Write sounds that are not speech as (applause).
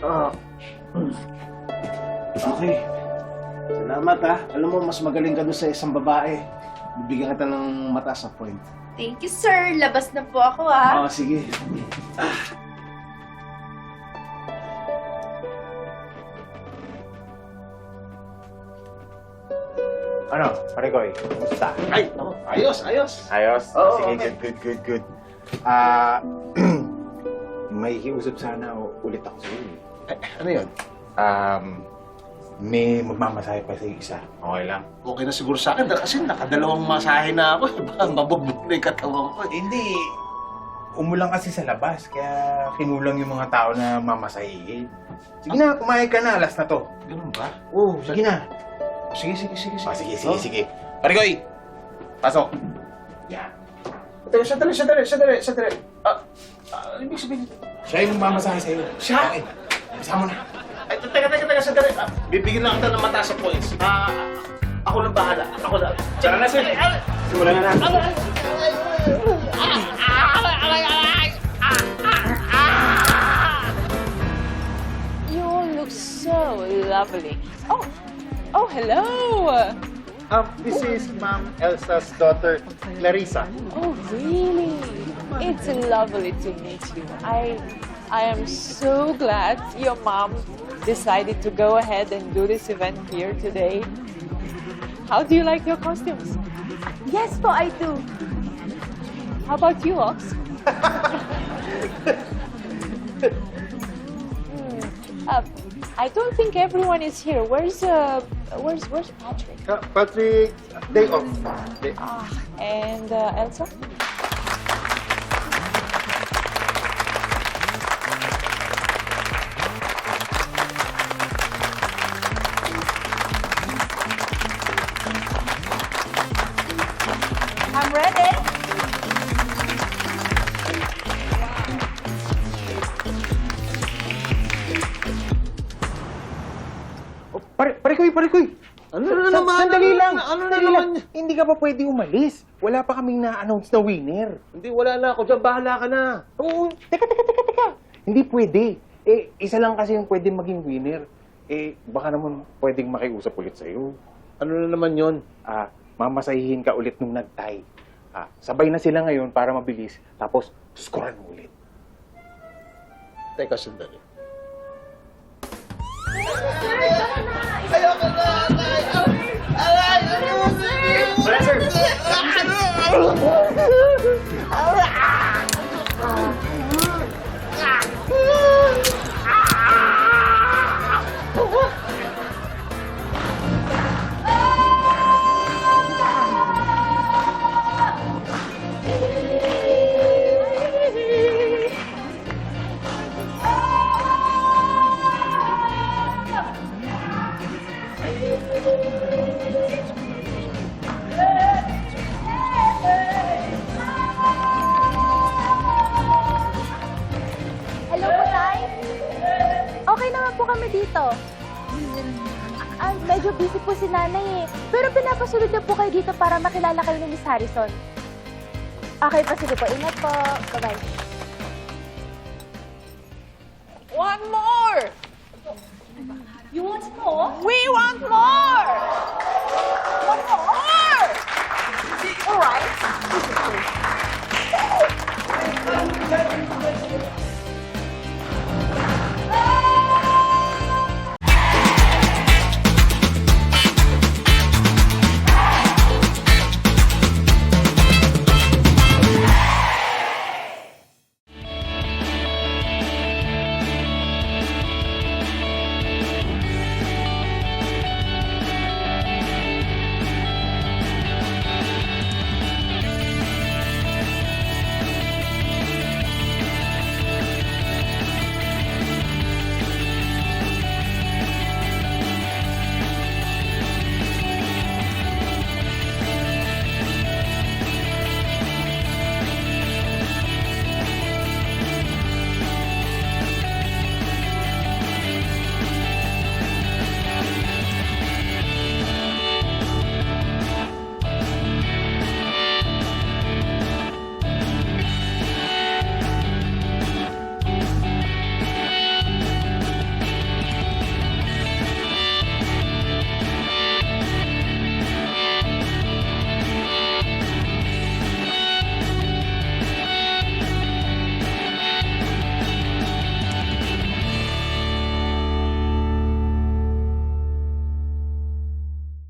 Ah. Okay. Salamat ha. Alam mo, mas magaling ka doon sa isang babae. Bibigyan kita ng mataas na point. Thank you, sir. Labas na po ako, ah. Oo, sige. Ano, Parikoy? Kumusta? Ay, oh, ayos, ayos. Ayos? Oo, Sige, okay. good, good, good, good. Ah, (clears throat) may hiusap sana o- ulit ako sa iyo. Ay, ano yun? Um, may magmamasahe pa sa isa. Okay lang? Okay na siguro sa akin dahil kasi nakadalawang masahe na ako. Baka mabubog na yung katawan ko. eh. Hindi. Umulang kasi sa labas, kaya kinulang yung mga tao na mamasahihin. Sige na, kumain ka na, alas na to. Ganun ba? Oo, sige na. Sige, sige, sige. Ah, sige, sige, Oh. sige. Parikoy! Pasok! Yan. Teka, sandali, sandali, sandali, sandali. Ah, ah, ibig sabihin. Siya yung mamasahe sa'yo. Siya? Okay. Kasama na. Ay, teka, teka, teka, sandali. Ah, bibigyan lang kita ng mataas sa points. Ah, ako lang bahala. Ako lang. Tara na, sir. Simulan na natin. You all look so lovely. Oh, oh, hello. Um, this is Ma'am Elsa's daughter, Clarissa. Oh, really? It's lovely to meet you. I, I am so glad your mom decided to go ahead and do this event here today. How do you like your costumes? Yes po, I do. How about you, Ox? (laughs) Hmm, uh, I don't think everyone is here. Where's uh, where's where's Patrick? Uh, Patrick, day off. Day- Ah, and uh, Elsa? Parikoy, parikoy! Ano na naman? Sandali lang! Ano na naman? lang. Hindi ka pa pwede umalis. Wala pa kaming na-announce na winner. Hindi, wala na ako dyan. Bahala ka na. Oo, teka, teka, teka, teka. Hindi pwede. Eh, isa lang kasi yung pwede maging winner. Eh, baka naman pwedeng makiusap ulit sa'yo. Ano na naman yon? Ah, mamasahihin ka ulit nung nag-tie. Ah, sabay na sila ngayon para mabilis. Tapos, scorean mo ulit. Teka, sandali. Okay naman po kami dito. Ah, medyo busy po si nanay eh. Pero pinapasunod na po kayo dito para makilala kayo ni Miss Harrison. Okay pa, sige po. Ingat po. Bye-bye. One more! You want more? We want more!